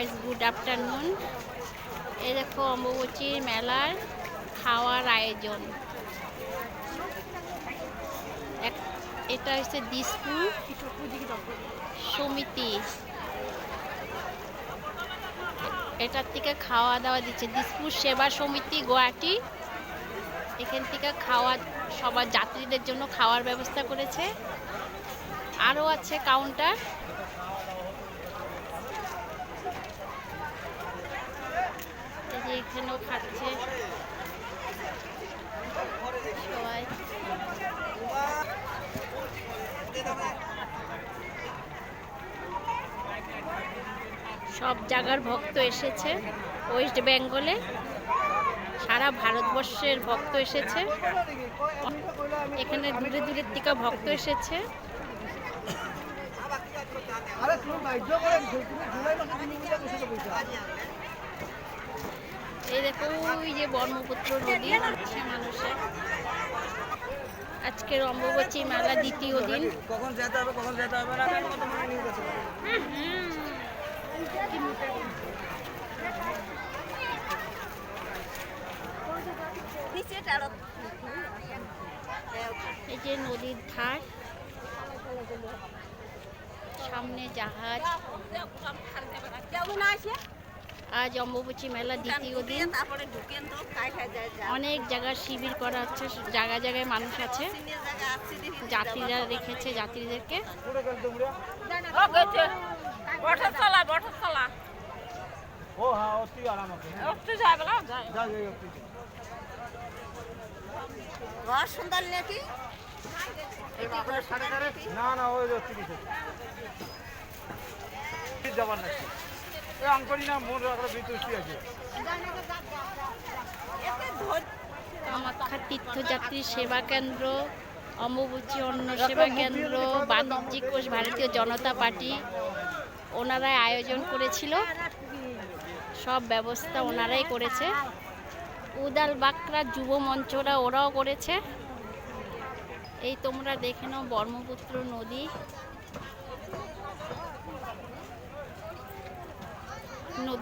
Guys good afternoon এই দেখো অম্বুবচির মেলার খাওয়ার আয়োজন। এটা হচ্ছে দিসপুর সমিতি। এটার থেকে খাওয়া দাওয়া দিচ্ছে। দিসপুর সেবা সমিতি গুয়াহাটি। এখান থেকে খাওয়া, সবার যাত্রীদের জন্য খাওয়ার ব্যবস্থা করেছে। আরও আছে কাউন্টার এই যে খাচ্ছে। সব জায়গার ভক্ত এসেছে। ওয়েস্ট বেঙ্গলে। সারা ভারতবর্ষের ভক্ত এসেছে। এখানে দূরে দূরের থেকে ভক্ত এসেছে। আরে তুমি করে এই দেখো ওই যে ব্রহ্মপুত্র নদী। হচ্ছে মানুষের আজকের অম্বুবাচী মেলা দ্বিতীয় দিন। কখন যেতে হবে কখন যেতে হবে? না এই যে নদীর ধার। সামনে জাহাজ। আজ অম্বুবাচী মেলা দ্বিতীয় দিন। অনেক জায়গার শিবির করা হচ্ছে জায়গায় জায়গায় মানুষ আছে। যাত্রীরা রেখেছে যাত্রীদেরকে। হ্যাঁ অতি আরাম আছে একটু যায় বলা যায়। যা যাই অতি ঘর সুন্দর নাকি? না না ওই অতি যাবার নাকি? এই না মোর একটা বিতুষ্টি আছে। কামাখ্যা তীর্থযাত্রী সেবা কেন্দ্র অম্বুবচী অন্ন সেবা কেন্দ্র বাণিজ্যিক কোষ ভারতীয় জনতা পার্টি ওনারাই আয়োজন করেছিল। সব ব্যবস্থা ওনারাই করেছে। উদাল বাঁকড়া যুব মঞ্চরা ওরাও করেছে। এই তোমরা দেখে নাও ব্রহ্মপুত্র নদী।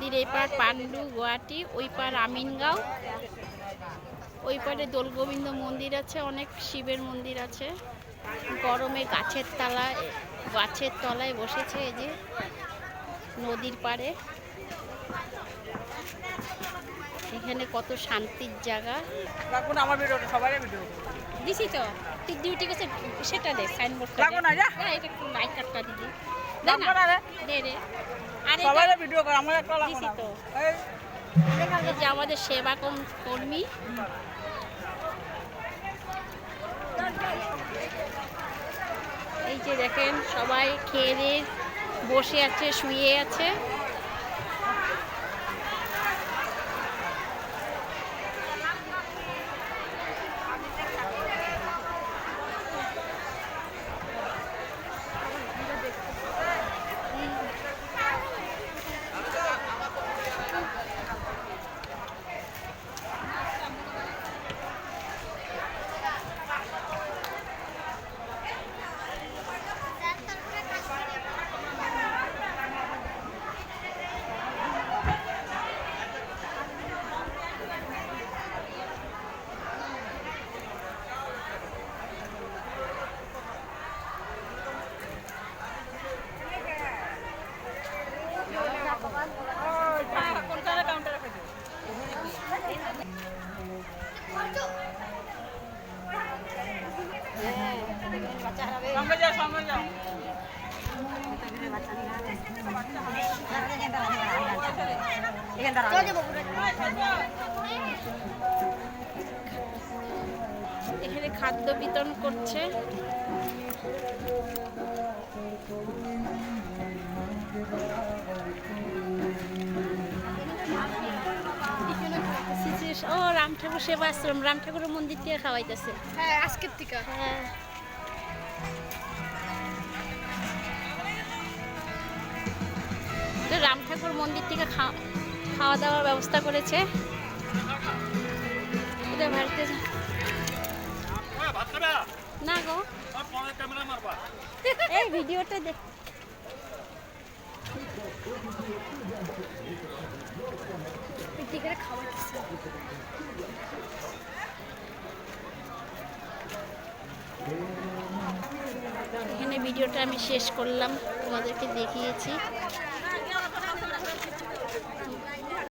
নদীর এই পার পান্ডু গুয়াহাটি ওই পার আমিনগাঁও ওই পারে দোলগোবিন্দ মন্দির আছে অনেক শিবের মন্দির আছে। গরমে গাছের তলায় গাছের তলায় বসেছে এই যে নদীর পাড়ে। এখানে কত শান্তির জায়গা। রাখুন আমার ভিডিওটা সবাই ভিডিও দিছি তো তুই ডিউটি সেটা দে সাইনবোর্ডটা লাগো না, যা। এটা একটু লাইট কাটটা দিদি দে রে। সবাই ভিডিও করে আমার একটা এই যে আমাদের সেবা কর্মী। এই যে দেখেন সবাই খেয়ে দিয়ে বসে আছে শুয়ে আছে। এখানে খাদ্য বিতরণ করছে। ঠাকুর সেবা আশ্রম রাম ঠাকুরের মন্দির থেকে খাওয়াইতেছে। হ্যাঁ আজকের থেকে। হ্যাঁ। রাম ঠাকুর মন্দির থেকে খাওয়া দাওয়ার ব্যবস্থা করেছে। এটা না গো। এই ভিডিওটা দেখ এখানে ভিডিওটা আমি শেষ করলাম তোমাদেরকে দেখিয়েছি।